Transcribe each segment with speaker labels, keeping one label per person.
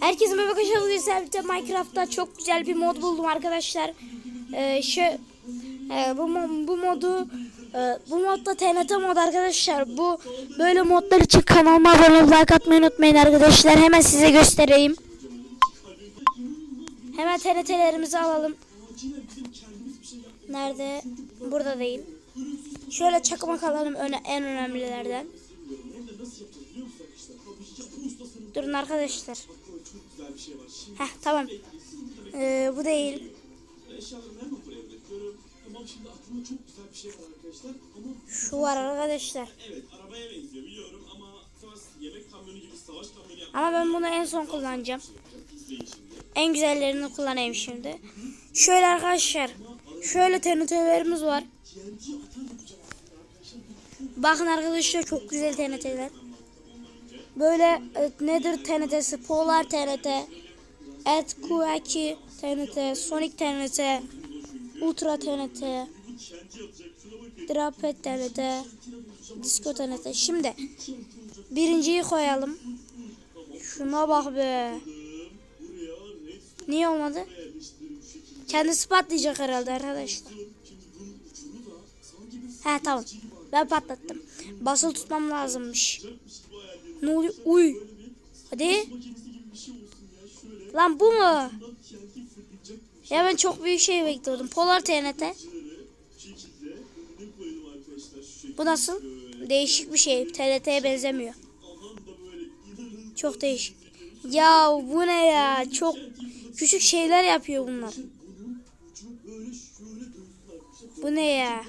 Speaker 1: Herkese merhaba arkadaşlar. Sizlerle Minecraft'ta çok güzel bir mod buldum arkadaşlar. Ee, şu e, bu bu modu e, bu modda TNT mod arkadaşlar. Bu böyle modlar için kanalıma abone olup like atmayı unutmayın arkadaşlar. Hemen size göstereyim. Hemen TNT'lerimizi alalım. Nerede? Burada değil. Şöyle çakmak alalım öne, en önemlilerden. Durun arkadaşlar. Heh tamam. Ee, bu değil. Şu var arkadaşlar.
Speaker 2: Evet arabaya benziyor biliyorum ama yemek kamyonu gibi savaş kamyonu
Speaker 1: Ama ben bunu en son kullanacağım. En güzellerini kullanayım şimdi. Şöyle arkadaşlar. Şöyle TNT'lerimiz var. Bakın arkadaşlar çok güzel TNT'ler. Böyle nedir TNT'si? Polar TNT, Q2 TNT, Sonic TNT, Ultra TNT, Drapet TNT, Disco TNT. Şimdi birinciyi koyalım. Şuna bak be. Niye olmadı? Kendisi patlayacak herhalde arkadaşlar. He tamam. Ben patlattım. Basılı tutmam lazımmış. Ne oluyor? Uy. Hadi. Lan bu mu? Ya ben çok büyük şey bekliyordum. Polar TNT. Bu nasıl? Değişik bir şey. TNT'ye benzemiyor. Çok değişik. Ya bu ne ya? Çok küçük şeyler yapıyor bunlar. Bu ne ya?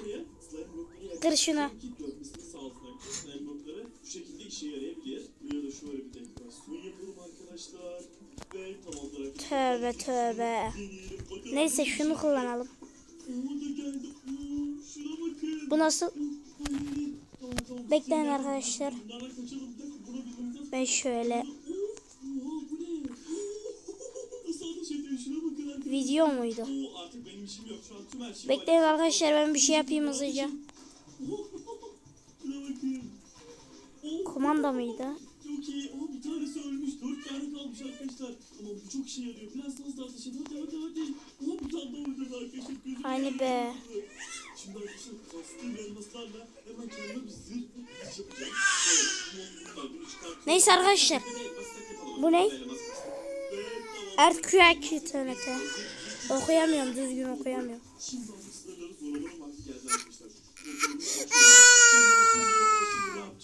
Speaker 1: Kır şunu. Tövbe. Neyse şunu kullanalım. Bu nasıl? Bekleyin arkadaşlar. Ben şöyle video muydu? Bekleyin arkadaşlar ben bir şey yapayım hızlıca. Kumanda mıydı?
Speaker 2: Tanesi ölmüş. Dört tane kalmış arkadaşlar. Ama bu çok işe yarıyor. Biraz daha hızlı ateş edin. Hadi hadi hadi. Ama bir tane daha vuracağız arkadaşlar. Gözüm
Speaker 1: Hani be.
Speaker 2: Şimdi arkadaşlar kastığım elmaslarla hemen kendime bir zırh yapacağım.
Speaker 1: Neyse arkadaşlar. Bu ne? Erkek TNT. Okuyamıyorum düzgün okuyamıyorum.
Speaker 2: Şimdi.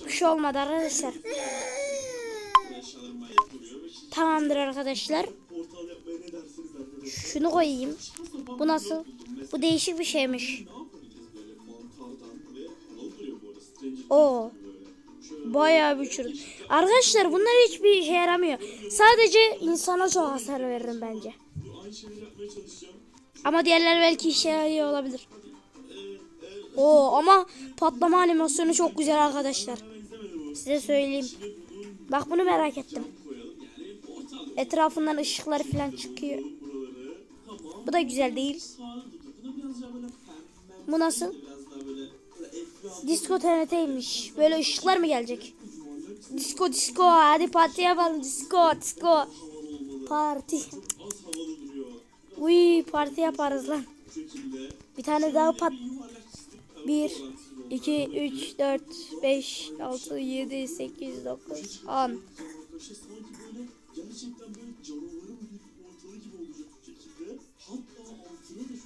Speaker 1: Bir şey olmadı arkadaşlar.
Speaker 2: Eşyalarım manyak duruyor ve şimdi
Speaker 1: Tamamdır arkadaşlar. Şunu koyayım. Bu nasıl? Bu değişik bir şeymiş.
Speaker 2: Böyle.
Speaker 1: Bayağı bir çürük. Arkadaşlar bunlar hiçbir işe yaramıyor. Sadece insana çok hasar veririm bence. Ama diğerleri belki işe yarıyor olabilir. Oo ama patlama animasyonu çok güzel arkadaşlar. Size söyleyeyim. Bak bunu merak ettim. Etrafından ışıklar falan çıkıyor. Bu da güzel değil. Bu nasıl? Disco TNT'ymiş. Böyle ışıklar mı gelecek? Disco disco hadi parti yapalım disco disco. Parti. Uy parti yaparız lan. Bir tane daha pat.
Speaker 2: yuvarlak çizdik.
Speaker 1: 1, 2, 3, 4, 5, 6, 7, 8, 9, 10.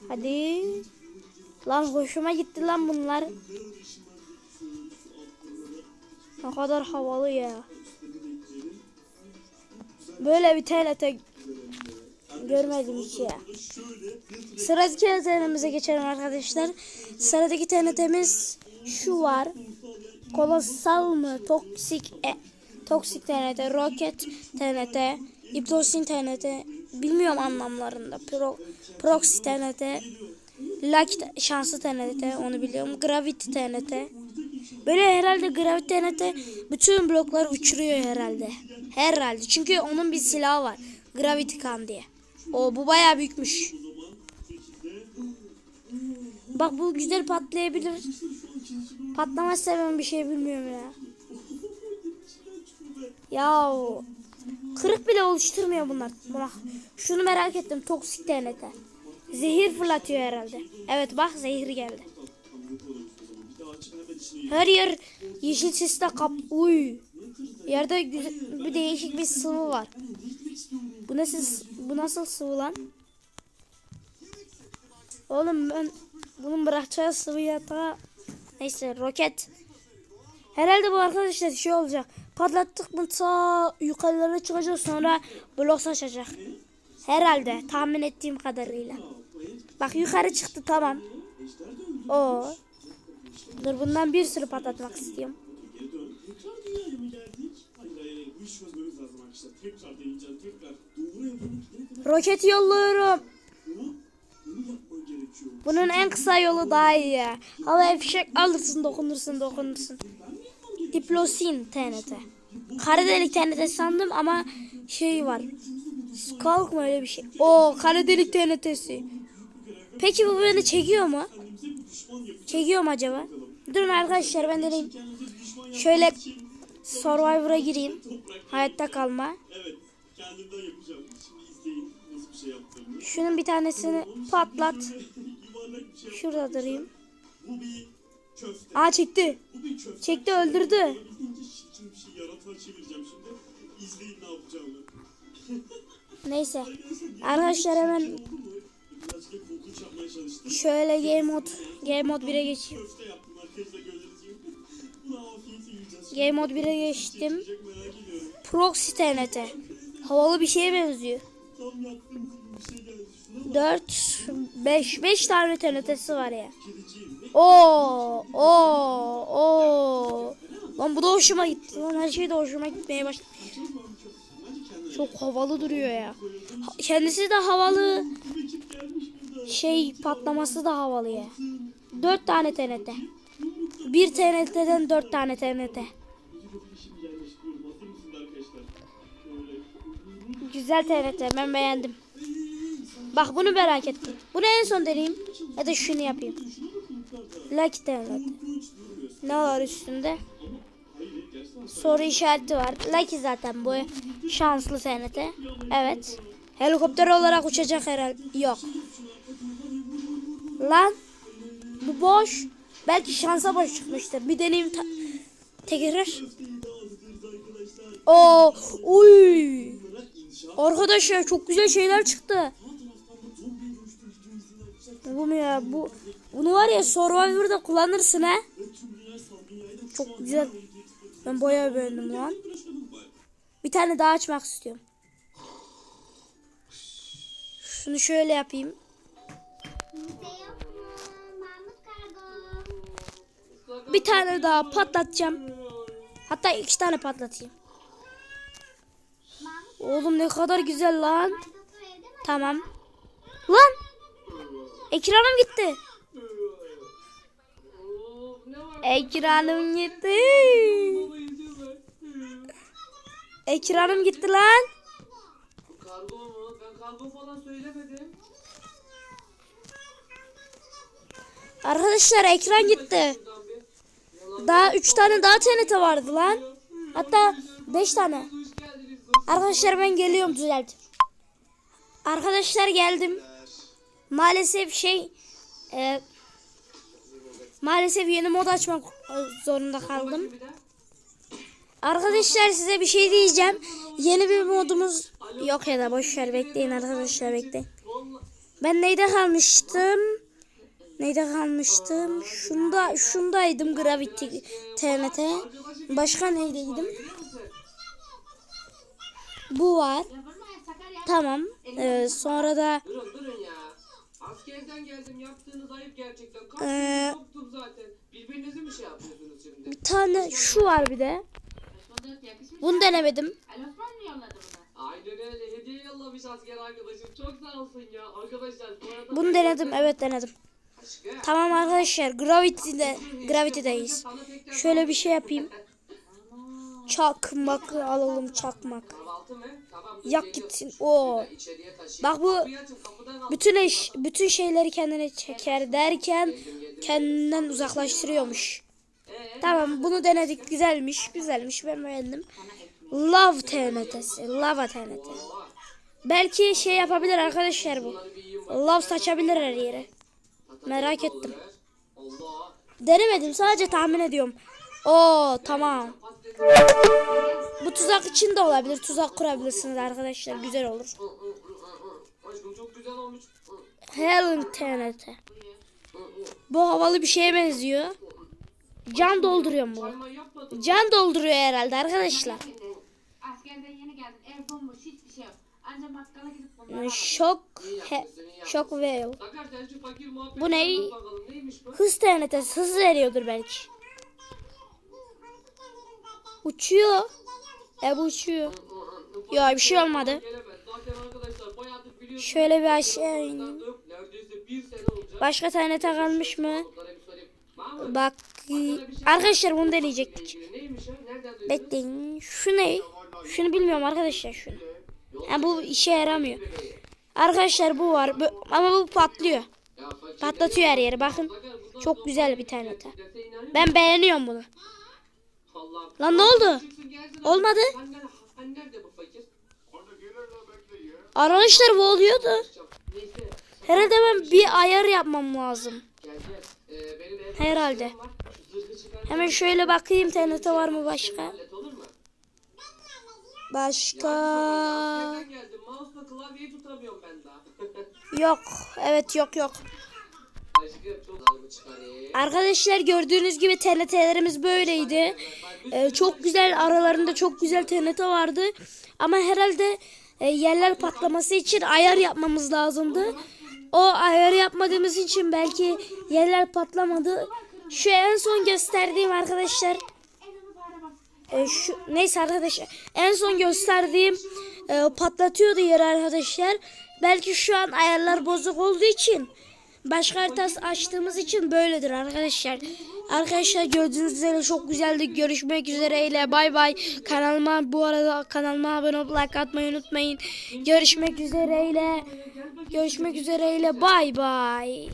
Speaker 1: Hadi. Lan hoşuma gitti lan bunlar. Ne kadar havalı ya. Böyle bir TNT görmedim hiç ya. Sıradaki TNT'mize geçelim arkadaşlar. Sıradaki TNT'miz şu var. Kolosal mı? Toksik e, Toksik TNT, Rocket TNT, Iplosin TNT. Bilmiyorum anlamlarında. Pro, Proxy TNT, Lucky şanslı TNT onu biliyorum. Gravity TNT. Böyle herhalde Gravity TNT bütün blokları uçuruyor herhalde. Herhalde. Çünkü onun bir silahı var. Gravity Gun diye. O bu bayağı büyükmüş. Bak bu güzel patlayabilir. Patlamazsa ben bir şey bilmiyorum ya. Ya Kırık bile oluşturmuyor bunlar. Bak şunu merak ettim toksik TNT. Zehir fırlatıyor herhalde. Evet bak zehir geldi. Her yer yeşil sisle kap. Uy. Yerde güzel, bir değişik bir sıvı var. Bu nasıl bu nasıl sıvı lan? Oğlum ben bunun bırakacağı sıvı yatağı neyse roket. Herhalde bu arkadaşlar şey olacak. Patlattık mı ta yukarılara çıkacak sonra blok saçacak. Herhalde tahmin ettiğim kadarıyla. Bak yukarı çıktı tamam. O. Dur bundan bir sürü patlatmak istiyorum. Roket yolluyorum. Bunun en kısa yolu daha iyi ya. Havaya fişek alırsın dokunursun dokunursun. Diplosin TNT. Kara delik TNT sandım ama şey var. Skulk mu öyle bir şey? Oo kara delik TNT'si. Peki bu beni çekiyor mu? Çekiyor mu acaba? Durun arkadaşlar ben
Speaker 2: yapacağız.
Speaker 1: Şöyle Survivor'a gireyim. Hayatta kalma. Şunun bir tanesini patlat. Şurada durayım. Aa çekti. Çekti öldürdü.
Speaker 2: Bir şey.
Speaker 1: Neyse. Arkadaşlar hemen şöyle game mod game mod 1'e geçeyim. Game mod 1'e geçtim. Proxy TNT. Havalı bir şeye benziyor.
Speaker 2: Tam yaptığım gibi bir şey geldi. Şuna bak.
Speaker 1: 4 5 5 tane TNT'si var ya. Oo, oo, oo. Lan bu da hoşuma gitti. Lan her şey de hoşuma gitmeye başladı.
Speaker 2: Çok
Speaker 1: havalı duruyor ya. Kendisi de havalı. Şey patlaması da havalı ya. 4 tane TNT. 1 TNT'den 4 tane TNT. Güzel TNT ben beğendim. Bak bunu merak ettim. Bunu en son deneyeyim. Ya da şunu yapayım.
Speaker 2: Korkunç durmuyor.
Speaker 1: Ne var üstünde? Soru işareti var. Lucky zaten bu şanslı TNT. Evet. Helikopter olarak uçacak herhalde. Yok. Lan bu boş. Belki şansa boş çıkmıştır. Bir deneyim tekrar. Oo, uy. Arkadaşlar çok güzel şeyler çıktı. Bu mu ya? Bu bunu var ya Survivor'da kullanırsın ha. Çok güzel. Ben bayağı beğendim lan. Bir tane daha açmak istiyorum. Şunu şöyle yapayım. Bir tane daha patlatacağım. Hatta iki tane patlatayım. Oğlum ne kadar güzel lan. Tamam. Lan. Ekranım gitti. Ekranım gitti. Ekranım gitti lan.
Speaker 3: Kargo mu? Ben kargo falan söylemedim.
Speaker 1: Arkadaşlar ekran gitti. Daha 3 tane daha TNT vardı lan. Hatta 5 tane. Arkadaşlar ben geliyorum düzelt. Arkadaşlar geldim. Maalesef şey e, maalesef yeni mod açmak zorunda kaldım. Arkadaşlar size bir şey diyeceğim. Yeni bir modumuz yok ya da boş ver bekleyin arkadaşlar bekleyin. Ben neyde kalmıştım? Neyde kalmıştım? Şunda şundaydım Gravity TNT. Başka neydeydim? Bu var. Tamam. Ee, sonra da.
Speaker 3: Askerden geldim yaptığınız ayıp gerçekten. Kaç
Speaker 1: Ee,
Speaker 3: yoktum zaten. Birbirinizi mi şey yapıyorsunuz şimdi?
Speaker 1: bir tane şu var bir de. Bunu denemedim.
Speaker 4: Osman mı yolladı bunu?
Speaker 3: Aynen öyle hediye yollamış asker arkadaşım. Çok sağ olsun ya. Arkadaşlar bu arada...
Speaker 1: Bunu denedim. Evet denedim. Tamam arkadaşlar Gravity'de Gravity'deyiz. Şöyle bir şey yapayım. Çakmak alalım çakmak.
Speaker 3: Tamam.
Speaker 1: Yak gitsin.
Speaker 3: Taşıyayım.
Speaker 1: Bak bu bütün eş, bütün şeyleri kendine çeker derken kendinden uzaklaştırıyormuş.
Speaker 3: Ee,
Speaker 1: Tamam bunu denedik güzelmiş güzelmiş ben beğendim. Lav TNT'si. Lava TNT. Belki şey yapabilir arkadaşlar bu. Lav saçabilir her yere. Merak ettim. Denemedim sadece tahmin ediyorum. Oo tamam. Bu tuzak için de olabilir. Tuzak kurabilirsiniz arkadaşlar. Güzel olur.
Speaker 3: Aşkım çok güzel olmuş.
Speaker 1: Helen TNT. Bu havalı bir şeye benziyor. Can dolduruyor
Speaker 3: yapmadın.
Speaker 1: Can dolduruyor herhalde arkadaşlar.
Speaker 4: Şey al.
Speaker 1: Şok he, şok veil. Bu ne? Hız TNT'si hız veriyordur belki. Uçuyor. E bu uçuyor. Ya bir şey olmadı. Şöyle bir aşağı ineyim. Başka TNT kalmış mı? Bak arkadaşlar bunu deneyecektik. Bekleyin. Şu ne? Şunu bilmiyorum arkadaşlar şunu. Yani bu işe yaramıyor. Arkadaşlar bu var ama bu patlıyor. Patlatıyor her yeri bakın. Çok güzel bir tane de. Ben beğeniyorum bunu.
Speaker 3: Allah'ım.
Speaker 1: Lan ne oldu? Olmadı. Arkadaşlar bu oluyordu. Herhalde ben bir ayar yapmam lazım. Herhalde. Hemen şöyle bakayım TNT var mı başka? Başka yok. Evet yok yok. Arkadaşlar gördüğünüz gibi TNT'lerimiz böyleydi. Ee, çok güzel aralarında çok güzel TNT vardı. Ama herhalde e, yerler patlaması için ayar yapmamız lazımdı. O ayarı yapmadığımız için belki yerler patlamadı. Şu en son gösterdiğim arkadaşlar e, şu neyse arkadaşlar en son gösterdiğim e, patlatıyordu yeri arkadaşlar. Belki şu an ayarlar bozuk olduğu için başka haritası açtığımız için böyledir arkadaşlar. Arkadaşlar gördüğünüz üzere çok güzeldi. Görüşmek üzereyle. Bay bay. Kanalıma bu arada kanalıma abone olup like atmayı unutmayın. Görüşmek üzereyle. Görüşmek üzereyle. Bay bay.